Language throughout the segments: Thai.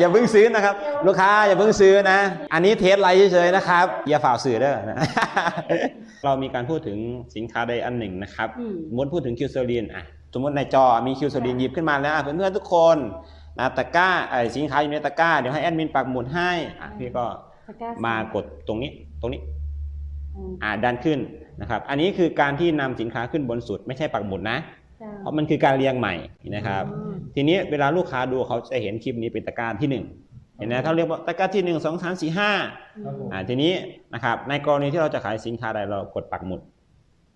อย่าเพิ่งซื้อนะครับ ลูกค้าอย่าเพิ่งซื้อนะ อันนี้เทสไลท์เฉยๆนะครับ อย่าฝ่าสื่อเด้อนะ เรามีการพูดถึงสินค้าใดอันหนึ่งนะครับอืม สมมติพูดถึงคิวโซลินอะสมมติในจอมีคิวโซลินหยิบขึ้นมาแล้วอะเพื่อนๆทุกคนนะตะกร้าไอ้สินค้าอยู่ในตะกร้าเดี๋ยวให้แอดมินปักหมุดให้อะพี่ก็ตะกร้มากดตรงนี้ตรงนี้ อืมอ่าดันขึ้นนะครับ อันนี้คือการที่นำสินค้าขึ้นบนสุด ไม่ใช่ปักหมุดนะ จ้ะเพราะมันคือการเรียงใหม่นะครับ อืม ทีนี้เวลาลูกค้าดูเขาจะเห็นคลิปนี้เป็นตะกร้าที่หนึ่งเห็นไหมเขาเรียกว่าตะกร้าที่หนึ่งสองสามสี่ห้าครับผมอ่าทีนี้นะครับในกรณีที่เราจะขายสินค้าใดเรากดปักหมุด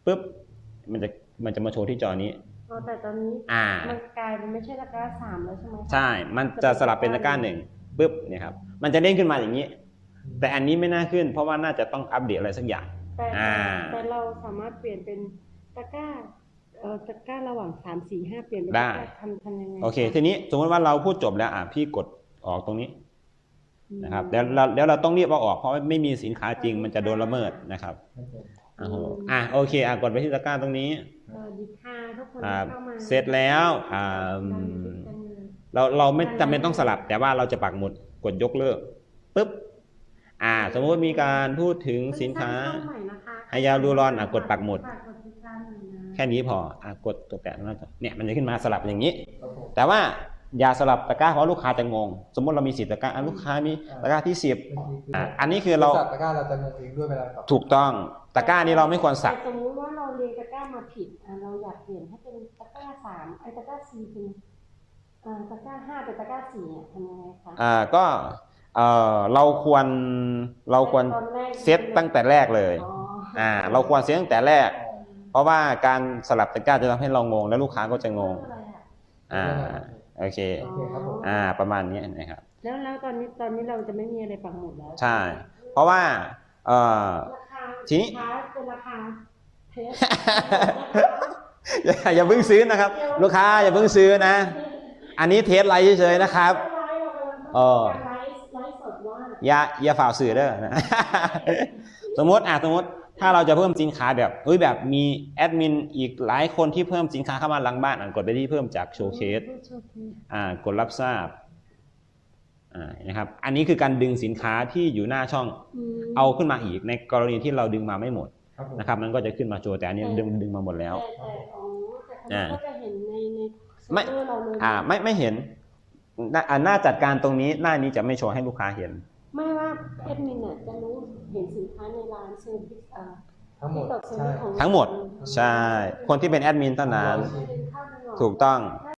ปุ๊บมันจะมันจะมาโชว์ที่จอนี้อ๋อแต่ตอนนี้อ่ามันกลายเป็นไม่ใช่ตะกร้าสามแล้วใช่ไหมคะใช่ มันจะสลับเป็นตะกร้าหนึ่งปุ๊บเนี่ยครับมันจะเด้งขึ้นมาอย่างนี้ แต่อันนี้ไม่น่าขึ้น เพราะว่าน่าจะต้องอัปเดตอะไรสักอย่างแต่อ่าแต่เราสามารถเปลี่ยนเป็นตะกร้า เอ่อตะกร้าระหว่างสามสี่ห้าเปลี่ยนเป็นได้ตะกร้าทำทำยังไงโอเค ทีนี้สมมติว่าเราพูดจบแล้วอะพี่กดออกตรงนี้อืมนะครับแล้วเราแล้วเราต้องรีบเอาออกเพราะไม่มีสินค้าจริงมันจะโดนละเมิดนะครับครับผมโอ้โหอะโอเคอะกดไปที่ตะกร้าตรงนี้สวัสดีค่ะทุกคนอ่าที่เข้ามาเสร็จแล้วอ่าอืมเราเราไม่จำเป็นต้องสลับ แต่ว่าเราจะปักหมุดกดยกเลิกปุ๊บอ่า สมมติมีการพูดถึงสินค้าเพิ่งสร้งช่องใหม่นะคะให้ยาวดูรอนอะกดปักหมุด ฝากกดติดตามหน่อยนะแค่นี้พออะกดตัวแตะตรงนั้นเนี่ยมันจะขึ้นมาสลับอย่างนี้ครับผมแต่ว่าอย่าสลับตะกร้าเพราะลูกค้าจะงง สมมติเรามีสิบตะกร้าอะลูกค้ามีตะกร้าที่สิบเป็นทีคืออะอันนี้คือเราสับตะกร้าเราจะงงเองด้วยเวลาตอบถูกต้องตะกร้านี้เราไม่ควรสับแต่สมมติว่าเราเรียงตะกร้ามาผิดอะเราอยากเปลี่ยนให้เป็นตะกร้าสามไอ้ตะกร้าสี่เป็นอ่าตะกร้าห้าเป็นตะกร้าสี่อะทำยังไงคะอ่าก็เอ่อเราควรเราควรตอนแรกเซตตั้งแต่แรกเลยอ๋ออ่าเราควรเซตตั้งแต่แรก เพราะว่าการสลับตะกร้าจะทำให้เรางง และลูกค้าก็จะงงอะไรอะอ่า โอเค โอเคครับผม อ่า ประมาณนี้นะครับ แล้วแล้วตอนนี้ตอนนี้เราจะไม่มีอะไรปักหมุดแล้วใช่ เพราะว่า เอ่อ ราคาทีนี้สินค้าเป็นราคาเทส อย่าอย่าเพิ่งซื้อนะครับ ลูกค้าอย่าเพิ่งซื้อนะ อันนี้เทสไลท์เฉยๆนะครับ เออ ไลฟ์ไลฟ์สดว่า อย่าอย่าฝ่าสื่อเด้อนะ สมมติอะสมมติ ถ้าเราจะเพิ่มสินค้าแบบเฮ้ยแบบมีแอดมินอีกหลายคนที่เพิ่มสินค้าเข้ามาหลังบ้านอะกดไปที่เพิ่มจากโชว์เคสอ่ากดรับทราบอ่านะครับ อันนี้คือการดึงสินค้าที่อยู่หน้าช่องมเอาขึ้นมาอีกในกรณีที่เราดึงมาไม่หมดครับผมนะครับ มันก็จะขึ้นมาโชว์แต่อันนี้ดึงดึงมาหมดแล้วแต่แต่อ๋อแต่อ่าเขาก็จะเห็นในในไม่เซิร์ฟเวอร์เราเลยอ่าไม่ไม่เห็นหน้าอ่าหน้าจัดการตรงนี้หน้านี้จะไม่โชว์ให้ลูกค้าเห็น ไม่ว่าแอดมินน่ะจะรู้ เห็นสินค้าในร้านเซอร์วิสอ่าทั้งหมด TikTok ใช่ Service ของทั้งหมดใช่คนที่เป็นแอดมินเท่านั้นเข้าไปหน่อยถูกต้อง